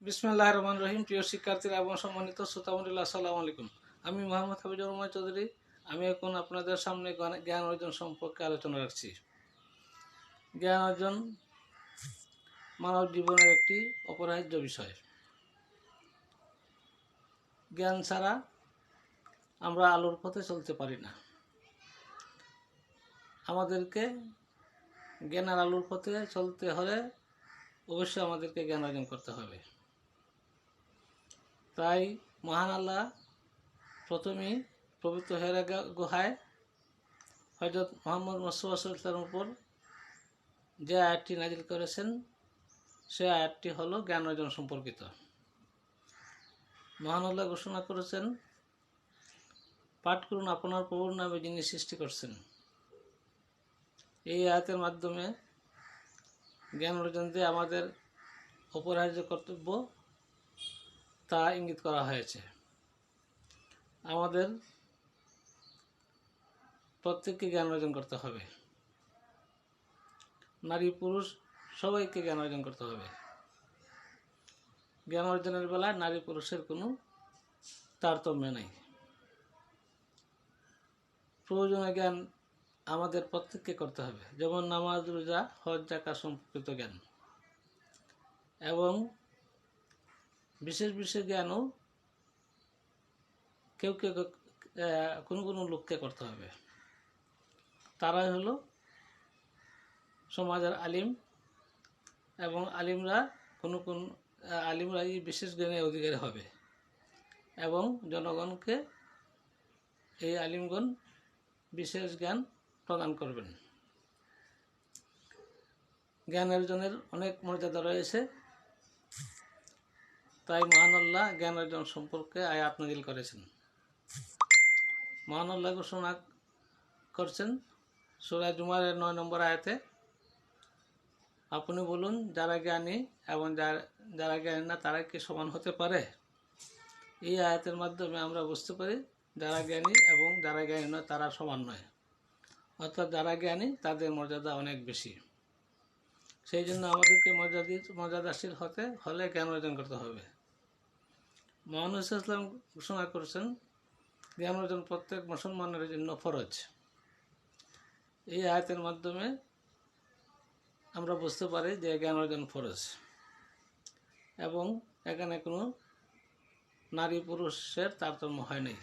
বিসমুল্লাহ রহমান রহিম। প্রিয় শিক্ষার্থীরা এবং সম্মানিত শ্রোতামন্ডলী আসসালামু আলাইকুম। আমি মোহাম্মদ হাবিজুর রহমান চৌধুরী। আমি এখন আপনাদের সামনে জ্ঞান- জ্ঞান অর্জন সম্পর্কে আলোচনা রাখছি। জ্ঞান অর্জন মানব জীবনের একটি অপরিহার্য বিষয়। জ্ঞান ছাড়া আমরা আলোর পথে চলতে পারি না। আমাদেরকে জ্ঞানের আলোর পথে চলতে হলে অবশ্যই আমাদেরকে জ্ঞান অর্জন করতে হবে। তাই মহান আল্লাহ প্রথমেই পবিত্র হেরা গুহায় হজরত মোহাম্মদ মসুয়ার উপর যে আয়াতটি নাজিল করেছেন, সে আয়াতটি হল জ্ঞান অর্জন সম্পর্কিত। মহান আল্লাহ ঘোষণা করেছেন, পাঠ করুন আপনার প্রভুর নামে যিনি সৃষ্টি করছেন। এই আয়াতের মাধ্যমে জ্ঞান অর্জন দিয়ে আমাদের অপরিহার্য কর্তব্য তা ইঙ্গিত করা হয়েছে। আমাদের প্রত্যেককে জ্ঞান অর্জন করতে হবে। নারী, পুরুষ সবাইকে জ্ঞান অর্জন করতে হবে। জ্ঞান অর্জনের বেলায় নারী, পুরুষের কোনো তারতম্য নেই। প্রয়োজনীয় জ্ঞান আমাদের প্রত্যেককে করতে হবে। যেমন নামাজ, রোজা, হজ জাকা সম্পর্কিত জ্ঞান। এবং বিশেষ বিশেষ জ্ঞানও কেউ কেউ কোনো কোনো লোককে করতে হবে। তারাই হলো সমাজের আলিম এবং আলিমরা কোনো কোন আলিমরা এই বিশেষ জ্ঞানের অধিকারী হবে এবং জনগণকে এই আলিমগণ বিশেষ জ্ঞান প্রদান করবেন। জ্ঞান অর্জনের অনেক মর্যাদা রয়েছে। তাই মহানাল্লাহ জ্ঞান অর্জন সম্পর্কে আয়াত নাজিল করেছেন। মহানাল্লাহ ঘোষণা করছেন সুরা জুমারের নয় নম্বর আয়াতে, আপনি বলুন, যারা জ্ঞানী এবং যারা- জ্ঞানী না, তারা কি সমান হতে পারে? এই আয়াতের মাধ্যমে আমরা বুঝতে পারি যারা জ্ঞানী এবং যারা জ্ঞানী নয়, তারা সমান নয়। অর্থাৎ যারা জ্ঞানী, তাদের মর্যাদা অনেক বেশি। সেই জন্য আমাদেরকে মর্যাদি মর্যাদাশীল হতে হলে জ্ঞান অর্জন করতে হবে। মহানুস ইসলাম ঘোষণা করেছেন, জ্ঞান অর্জন প্রত্যেক মুসলমানের জন্য ফরজ। এই আয়তের মাধ্যমে আমরা বুঝতে পারি যে জ্ঞান অর্জন ফরজ। এবং এখানে কোনো নারী পুরুষের তারতম্য হয় নাই।